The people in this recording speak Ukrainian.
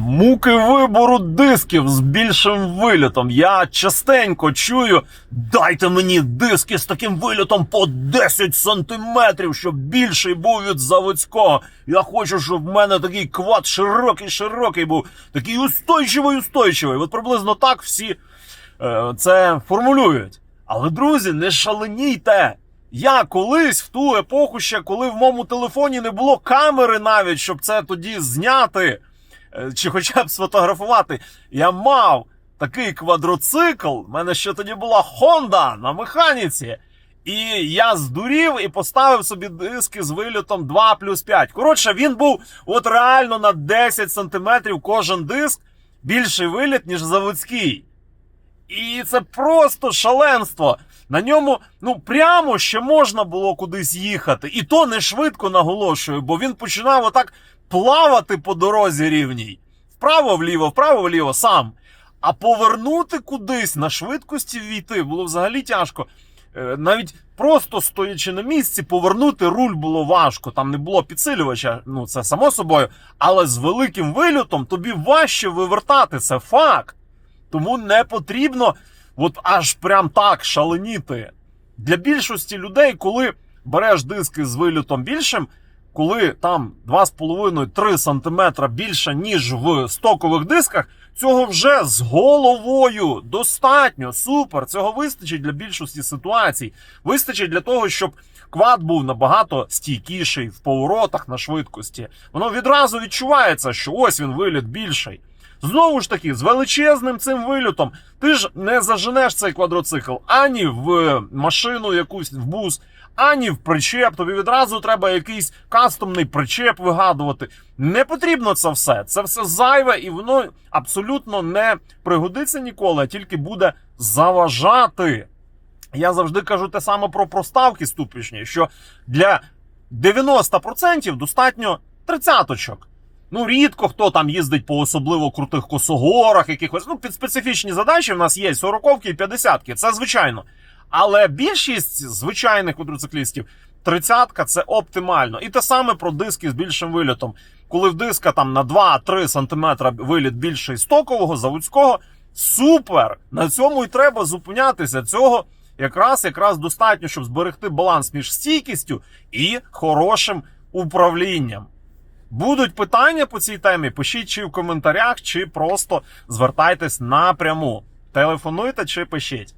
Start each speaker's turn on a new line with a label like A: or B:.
A: Муки вибору дисків з більшим вильотом. Я частенько чую, дайте мені диски з таким вильотом по 10 сантиметрів, щоб більший був від заводського. Я хочу, щоб в мене такий квад широкий, широкий був, такий устойчивий, устойчивий. От приблизно так всі е, це формулюють. Але, друзі, не шаленійте. Я колись в ту епоху ще, коли в моєму телефоні не було камери навіть, щоб це тоді зняти чи хоча б сфотографувати, я мав такий квадроцикл. У мене ще тоді була Honda на механіці. І я здурів і поставив собі диски з вильотом 2 плюс 5. Коротше, він був от реально на 10 сантиметрів кожен диск більший виліт, ніж заводський. І це просто шаленство. На ньому, ну, прямо ще можна було кудись їхати. І то не швидко наголошую, бо він починав отак плавати по дорозі рівній. Вправо вліво, вправо вліво сам. А повернути кудись на швидкості війти було взагалі тяжко. Е, Навіть просто стоячи на місці, повернути руль було важко. Там не було підсилювача, ну це само собою. Але з великим вильотом тобі важче вивертати, це факт. Тому не потрібно от аж прям так шаленіти. Для більшості людей, коли береш диски з вильотом більшим, коли там 2,5-3 см більше, ніж в стокових дисках, цього вже з головою достатньо. Супер. Цього вистачить для більшості ситуацій. Вистачить для того, щоб квад був набагато стійкіший в поворотах на швидкості. Воно відразу відчувається, що ось він виліт більший. Знову ж таки, з величезним цим вильотом ти ж не заженеш цей квадроцикл ані в машину якусь в бус, ані в причеп. Тобі відразу треба якийсь кастомний причеп вигадувати. Не потрібно це все. Це все зайве і воно абсолютно не пригодиться ніколи, а тільки буде заважати. Я завжди кажу те саме про проставки ступічні, що для 90% достатньо тридцяточок. Ну, рідко хто там їздить по особливо крутих косогорах, якихось. Ну, під специфічні задачі в нас є 40-ки і 50-ки, це звичайно. Але більшість звичайних квадроциклістів 30-ка це оптимально. І те саме про диски з більшим вильотом. Коли в диска там на 2-3 см виліт більший стокового, заводського, супер! На цьому і треба зупинятися. Цього якраз якраз достатньо, щоб зберегти баланс між стійкістю і хорошим управлінням. Будуть питання по цій темі, пишіть чи в коментарях, чи просто звертайтесь напряму. Телефонуйте чи пишіть.